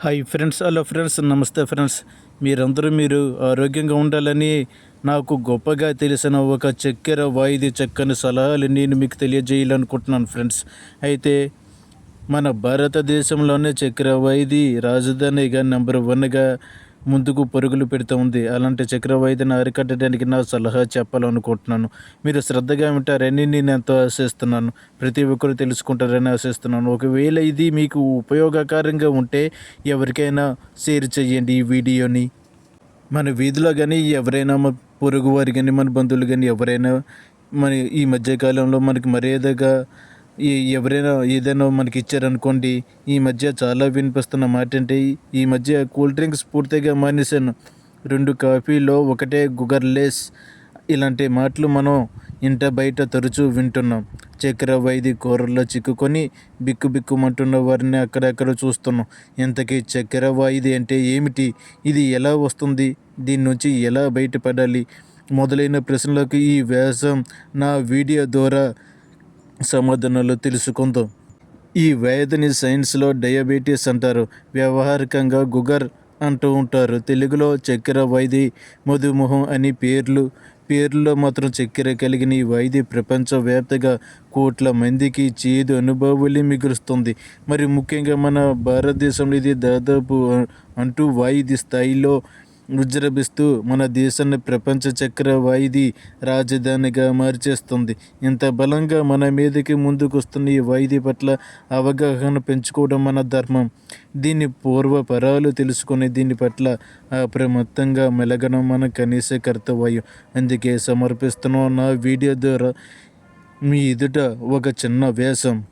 Hi friends hello friends నమస్తే friends మీరందరూ మీరు ఆరోగ్యంగా ఉండాలని నాకు గొప్పగా తెలిసిన ఒక చక్కెర వాయిది చక్కని సలహాలు నేను మీకు తెలియజేయాలనుకుంటున్నాను ఫ్రెండ్స్ అయితే మన భారతదేశంలోనే చక్కెర వాయిది రాజధానిగా నెంబర్ వన్గా ముందుకు పరుగులు పెడుతూ ఉంది. అలాంటి చక్కెర అరికట్టడానికి నా సలహా చెప్పాలనుకుంటున్నాను. మీరు శ్రద్ధగా వింటారని నేను ఎంతో ఆశిస్తున్నాను. ప్రతి ఒక్కరు తెలుసుకుంటారని ఆశిస్తున్నాను. ఒకవేళ ఇది మీకు ఉపయోగకరంగా ఉంటే ఎవరికైనా షేర్ చేయండి ఈ వీడియోని. మన వీధిలో కానీ ఎవరైనా మన పొరుగు వారు కానీ మన బంధువులు కానీ ఎవరైనా మన ఈ మధ్యకాలంలో మనకి మర్యాదగా ఈ ఎవరైనా ఏదైనా మనకి ఇచ్చారనుకోండి ఈ మధ్య చాలా వినిపిస్తున్న మాట అంటే ఈ మధ్య కూల్ డ్రింక్స్ పూర్తిగా మానేశాను. రెండు కాఫీలో ఒకటే గుగర్లెస్ ఇలాంటి మాటలు మనం ఇంట బయట తరచూ వింటున్నాం. చక్కెర వైది కూరల్లో చిక్కుకొని బిక్కు బిక్కుమంటున్న వారిని అక్కడక్కడ చూస్తున్నాం. ఇంతకీ చక్కెర వాయిది అంటే ఏమిటి? ఇది ఎలా వస్తుంది? దీని నుంచి ఎలా బయటపడాలి? మొదలైన ప్రశ్నలకు ఈ వ్యాసం నా వీడియో ద్వారా సమర్థనలు తెలుసుకుందాం. ఈ వ్యాధిని సైన్స్లో డయాబెటీస్ అంటారు. వ్యవహారికంగా గుగర్ అంటూ ఉంటారు. తెలుగులో చక్కెర వైది మధుమేహం అని పేర్లు పేర్లో మాత్రం చక్కెర కలిగిన ఈ వైద్య ప్రపంచవ్యాప్తంగా కోట్ల మందికి చేదు అనుభవాలు మిగులుస్తుంది. మరి ముఖ్యంగా మన భారతదేశంలో ఇది దాదాపు అంటూ వాయిద్య స్థాయిలో విజృంభిస్తూ మన దేశాన్ని ప్రపంచ చక్ర వాయిది రాజధానిగా మార్చేస్తుంది. ఇంత బలంగా మన మీదకి ముందుకు వస్తున్న ఈ వాయిది పట్ల అవగాహన పెంచుకోవడం మన ధర్మం. దీన్ని పూర్వపరాలు తెలుసుకుని దీని పట్ల అప్రమత్తంగా మెలగడం మన కనీస కర్తవ్యం. అందుకే సమర్పిస్తున్న నా వీడియో ద్వారా. మీ ఎదుట ఒక చిన్న వేషం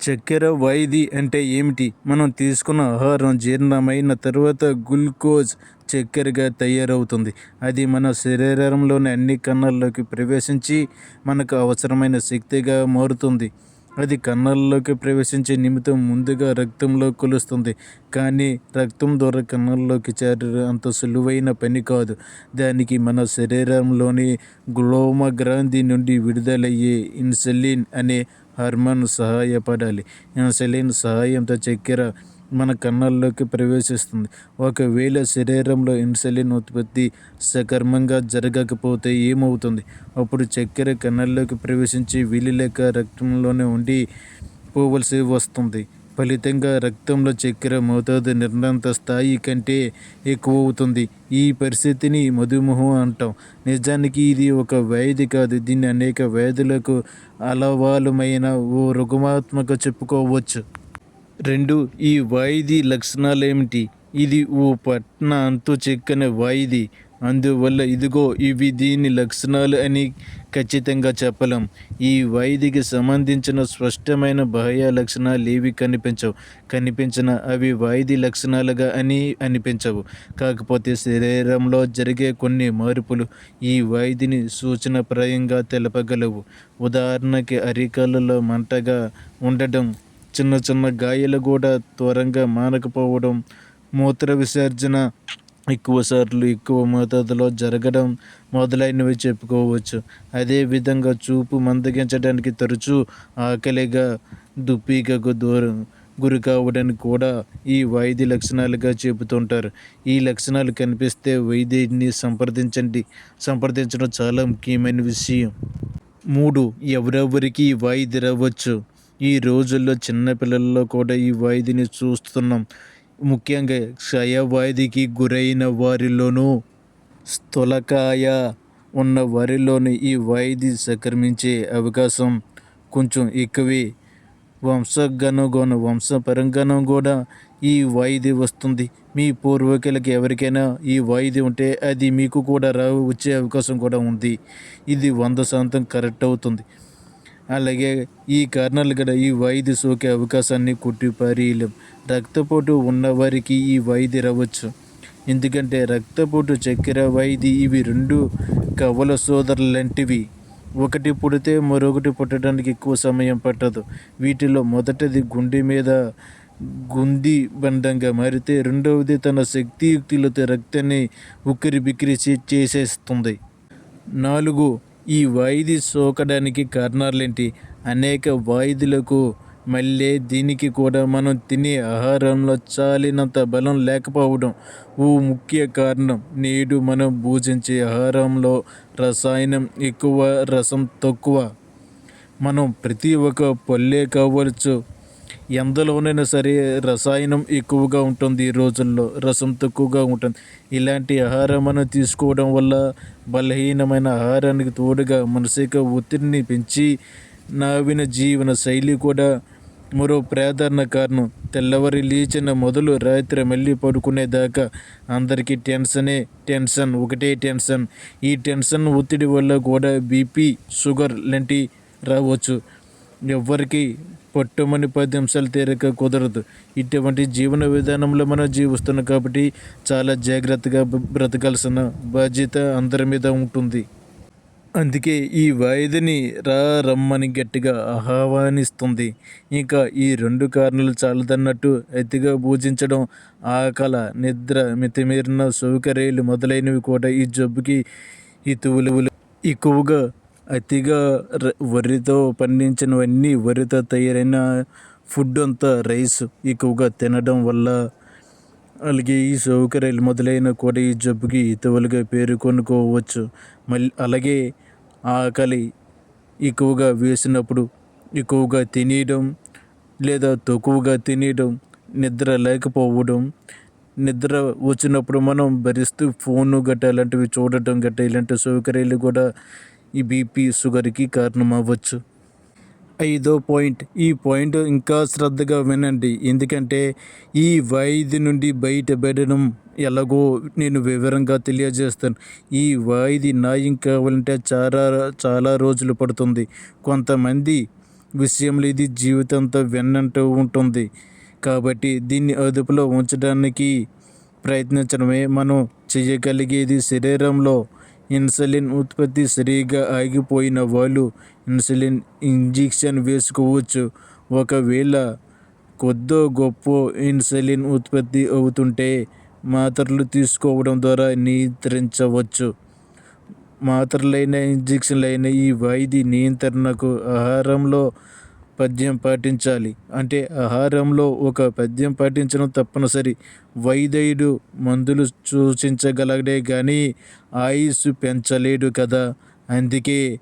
చక్కెర వాయిది అంటే ఏమిటి? మనం తీసుకున్న ఆహారం జీర్ణమైన తర్వాత గ్లూకోజ్ చక్కెరగా తయారవుతుంది. అది మన శరీరంలోని అన్ని కణాల్లోకి ప్రవేశించి మనకు అవసరమైన శక్తిగా మారుతుంది. అది కణాల్లోకి ప్రవేశించే నిమిత్తం ముందుగా రక్తంలో కొలుస్తుంది. కానీ రక్తం ద్వారా కణాల్లోకి చేరడం అంత సులువైన పని కాదు. దానికి మన శరీరంలోని గ్లోమ గ్రంథి నుండి విడుదలయ్యే ఇన్సులిన్ అనే హార్మోన్ సహాయపడాలి ఇన్సులిన్ సహాయంతో చక్కెర మన కన్నాల్లోకి ప్రవేశిస్తుంది. ఒకవేళ శరీరంలో ఇన్సులిన్ ఉత్పత్తి సక్రమంగా జరగకపోతే ఏమవుతుంది? అప్పుడు చక్కెర కన్నాల్లోకి ప్రవేశించి వీలు లేక రక్తంలోనే ఉండి పోవలసి వస్తుంది. ఫలితంగా రక్తంలో చక్కెర మోతాదు నిర్ణంత స్థాయి కంటే ఎక్కువ అవుతుంది ఈ పరిస్థితిని మధుమేహం అంటాం. నిజానికి ఇది ఒక వ్యాధి కాదు. దీన్ని అనేక వ్యాధులకు అలవాలుమైన ఓ రుగ్మాత్మక చెప్పుకోవచ్చు. రెండు ఈ వాయిది లక్షణాలు ఏమిటి ఇది ఓ పట్న అంతు చెక్కని వాయిది అందువల్ల ఇదిగో ఇవి దీని లక్షణాలు అని ఖచ్చితంగా చెప్పలేం. ఈ వైదికి సంబంధించిన స్పష్టమైన బాహ్య లక్షణాలు ఏవి కనిపించవు. కనిపించిన అవి వైది లక్షణాలుగా అని అనిపించవు. కాకపోతే శరీరంలో జరిగే కొన్ని మార్పులు ఈ వైద్యుని సూచనప్రాయంగా తెలపగలవు. ఉదాహరణకి అరికాలలో మంటగా ఉండడం చిన్న చిన్న గాయాలు కూడా త్వరగా మానకపోవడం మూత్ర విసర్జన ఎక్కువసార్లు ఎక్కువ మోతాదులో జరగడం మొదలైనవి చెప్పుకోవచ్చు. అదేవిధంగా చూపు మందగించడానికి తరచూ ఆకలిగా దుప్పికకు దూరం గురి కావడానికి కూడా ఈ వైద్య లక్షణాలుగా చెబుతుంటారు. ఈ లక్షణాలు కనిపిస్తే వైద్యుడిని సంప్రదించండి. సంప్రదించడం చాలా ముఖ్యమైన విషయం. మూడు ఎవరెవరికి ఈ వాయిది రావచ్చు ఈ రోజుల్లో చిన్నపిల్లల్లో కూడా ఈ వాయిదిని చూస్తున్నాం. ముఖ్యంగా క్షయవ్యాధికి గురైన వారిలోనూ స్థూలకాయ ఉన్న వారిలోనూ ఈ వ్యాధి సంక్రమించే అవకాశం కొంచెం ఎక్కువే. వంశగనుగోన వంశపరంగానూ కూడా ఈ వాయిది వస్తుంది. మీ పూర్వీకులకి ఎవరికైనా ఈ వాయిది ఉంటే అది మీకు కూడా రా వచ్చే అవకాశం కూడా ఉంది. ఇది వంద శాతం కరెక్ట్ అవుతుంది. అలాగే ఈ కారణాలు గల ఈ వైద్య సోకే అవకాశాన్ని కొట్టిపారేయలేం రక్తపోటు ఉన్నవారికి ఈ వైద్య రావచ్చు. ఎందుకంటే రక్తపోటు చక్కెర వైద్య ఇవి రెండు కవల సోదరులంటివి ఒకటి పుడితే మరొకటి పుట్టడానికి ఎక్కువ సమయం పట్టదు. వీటిలో మొదటిది గుండె మీద గుంది బండంగా మారితే రెండవది తన శక్తియుక్తులతో రక్తాన్ని ఉక్కిరి బిక్కిరి చేసేస్తుంది. నాలుగు ఈ వాయిది సోకడానికి కారణాలేంటి? అనేక వాయిదులకు మళ్ళీ దీనికి కూడా మనం తినే ఆహారంలో చాలినంత బలం లేకపోవడం ఓ ముఖ్య కారణం. నేడు మనం భూజించే ఆహారంలో రసాయనం ఎక్కువ రసం తక్కువ. మనం ప్రతి ఒక్క పళ్ళే కావచ్చు ఎందులోనైనా సరే రసాయనం ఎక్కువగా ఉంటుంది ఈ రోజుల్లో రసం తక్కువగా ఉంటుంది. ఇలాంటి ఆహారం మనం తీసుకోవడం వల్ల బలహీనమైన ఆహారానికి తోడుగా మానసిక ఒత్తిడిని పెంచి నావిన జీవన శైలి కూడా మరో ప్రాధాన్య కారణం. తెల్లవారి లేచిన మొదలు రాత్రి మళ్ళీ పడుకునేదాకా అందరికీ టెన్షనే టెన్షన్ ఒకటే టెన్షన్. ఈ టెన్షన్ ఒత్తిడి వల్ల కూడా బీపీ షుగర్ లాంటివి రావచ్చు. ఎవరికి పట్టుమని పది అంశాలు తీరక కుదరదు. ఇటువంటి జీవన విధానంలో మనం జీవిస్తున్నాం కాబట్టి చాలా జాగ్రత్తగా బ్రతకాల్సిన బాధ్యత అందరి మీద ఉంటుంది. అందుకే ఈ వాయిదని రా రమ్మని గట్టిగా ఆహ్వానిస్తుంది. ఇంకా ఈ రెండు కారణాలు చాలదన్నట్టు అతిగా పూజించడం ఆకల నిద్ర మితిమీరిన సౌకర్యాలు మొదలైనవి కూడా ఈ జబ్బుకి ఇతువులు ఎక్కువగా అతిగా ర- వరితో పండించినవన్నీ వరితో తయారైన ఫుడ్ అంతా రైస్ ఎక్కువగా తినడం వల్ల అలాగే ఈ సౌకర్యాలు మొదలైన కూడా ఈ జబ్బుకి ఇతవులుగా పేరుకొనుకోవచ్చు మళ్ళీ అలాగే ఆకలి ఎక్కువగా వేసినప్పుడు ఎక్కువగా తినేయడం లేదా తక్కువగా తినేయడం నిద్ర లేకపోవడం నిద్ర వచ్చినప్పుడు మనం భరిస్తూ ఫోన్ గట్ట ఇలాంటివి చూడటం గట్ట ఇలాంటి సౌకర్యాలు కూడా ఈ బీపీ షుగర్కి కారణం అవ్వచ్చు ఐదో పాయింట్. ఈ పాయింట్ ఇంకా శ్రద్ధగా వినండి. ఎందుకంటే ఈ వాయిది నుండి బయటపడడం ఎలాగో నేను వివరంగా తెలియజేస్తాను. ఈ వాయిది న్యాయం కావాలంటే చాలా చాలా రోజులు పడుతుంది. కొంతమంది విషయంలో ఇది జీవితంతో వెన్నంటూ ఉంటుంది. కాబట్టి దీన్ని అదుపులో ఉంచడానికి ప్రయత్నించడమే మనం చేయగలిగేది శరీరంలో ఇన్సులిన్ ఉత్పత్తి సరిగా ఆగిపోయిన వాళ్ళు ఇన్సులిన్ ఇంజెక్షన్ వేసుకోవచ్చు. ఒకవేళ కొద్దో గొప్ప ఇన్సులిన్ ఉత్పత్తి అవుతుంటే మాత్రలు తీసుకోవడం ద్వారా నియంత్రించవచ్చు. మాత్రలైన ఇంజెక్షన్లైన ఈ వైద్య నియంత్రణకు ఆహారంలో పద్యం పాటించాలి. అంటే ఆహారంలో ఒక పద్యం పాటించడం తప్పనిసరి. వైద్యుడు మందులు సూచించగలడే కానీ ఆయుష్ పెంచలేడు కదా? అందుకే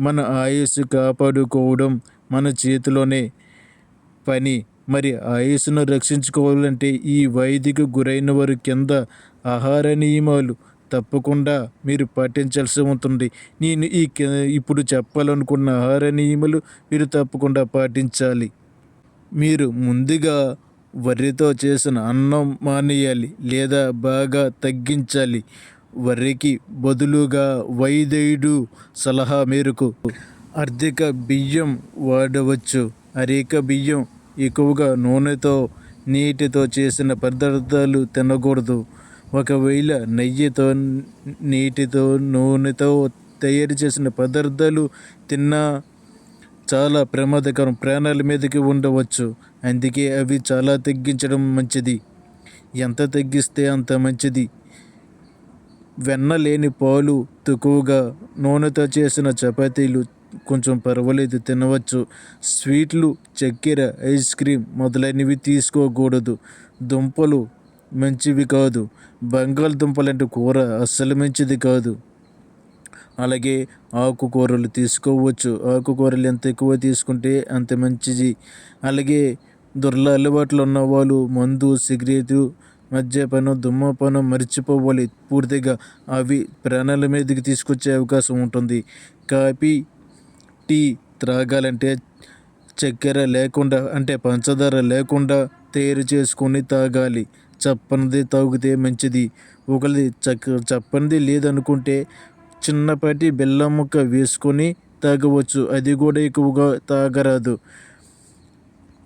మన ఆయుష్ కాపాడుకోవడం మన చేతిలోనే పని. మరి ఆయుష్ను రక్షించుకోవాలంటే ఈ వైద్యకు గురైన వారు కింద ఆహార నియమాలు తప్పకుండా మీరు పాటించాల్సి ఉంటుంది. నేను ఈ ఇప్పుడు చెప్పాలనుకున్న ఆహార నియమాలు మీరు తప్పకుండా పాటించాలి. మీరు ముందుగా వరితో చేసిన అన్నం మానేయాలి లేదా బాగా తగ్గించాలి. వరికి బదులుగా వైద్యుడు సలహా మేరకు అర్ధిక బియ్యం వాడవచ్చు. అరిక బియ్యం ఎక్కువగా నూనెతో నీటితో చేసిన పదార్థాలు తినకూడదు. ఒకవేళ నెయ్యితో నీటితో నూనెతో తయారు చేసిన పదార్థాలు తిన్నా చాలా ప్రమాదకరం. ప్రాణాల మీదకి ఉండవచ్చు. అందుకే అవి చాలా తగ్గించడం మంచిది. ఎంత తగ్గిస్తే అంత మంచిది. వెన్న లేని పాలు తక్కువగా నూనెతో చేసిన చపాతీలు కొంచెం పర్వాలేదు తినవచ్చు. స్వీట్లు చక్కెర ఐస్ క్రీమ్ మొదలైనవి తీసుకోకూడదు. దుంపలు మంచివి కాదు. బంగాళదుంపలంటే కూర అస్సలు మంచిది కాదు. అలాగే ఆకుకూరలు తీసుకోవచ్చు. ఆకుకూరలు ఎంత ఎక్కువ తీసుకుంటే అంత మంచిది. అలాగే దొరల అలవాట్లు ఉన్నవాళ్ళు మందు సిగరెటు మద్యపానం దుమ్మపానం మర్చిపోవాలి. పూర్తిగా అవి ప్రాణాల మీదకి తీసుకొచ్చే అవకాశం ఉంటుంది. కాఫీ టీ త్రాగాలంటే చక్కెర లేకుండా అంటే పంచదార లేకుండా తయారు చేసుకొని తాగాలి. చప్పనిది తాగితే మంచిది. ఒకరిది చక్క చప్పనిది లేదనుకుంటే చిన్నపాటి బెల్లం ముక్క వేసుకొని తాగవచ్చు. అది కూడా ఎక్కువగా తాగరాదు.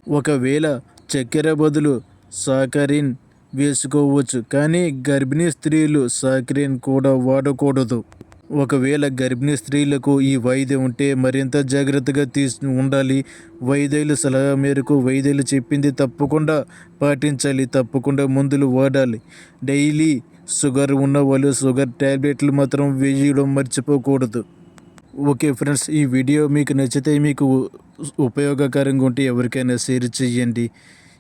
ఒకవేళ చక్కెర బదులు సాకరిన్ వేసుకోవచ్చు. కానీ గర్భిణీ స్త్రీలు సాకరిన్ కూడా వాడకూడదు. ఒకవేళ గర్భిణీ స్త్రీలకు ఈ వైద్యం ఉంటే మరింత జాగ్రత్తగా తీసు ఉండాలి. వైద్యుల సలహా మేరకు వైద్యులు చెప్పింది తప్పకుండా పాటించాలి తప్పకుండా మందులు వాడాలి. డైలీ షుగర్ ఉన్న వాళ్ళు షుగర్ ట్యాబ్లెట్లు మాత్రం వేయడం మర్చిపోకూడదు. ఓకే ఫ్రెండ్స్ ఈ వీడియో మీకు నచ్చితే మీకు ఉపయోగకరంగా ఉంటే ఎవరికైనా షేర్ చేయండి.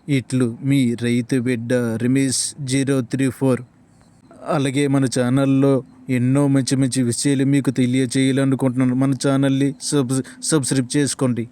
ఇట్లు మీ రైతు బిడ్డ రమేష్ జీరో త్రీ ఫోర్. అలాగే మన ఛానల్లో ఎన్నో మంచి మంచి విషయాలు మీకు తెలియచేయాలనుకుంటున్నాను. మన ఛానల్ని సబ్ సబ్స్క్రైబ్ చేసుకోండి.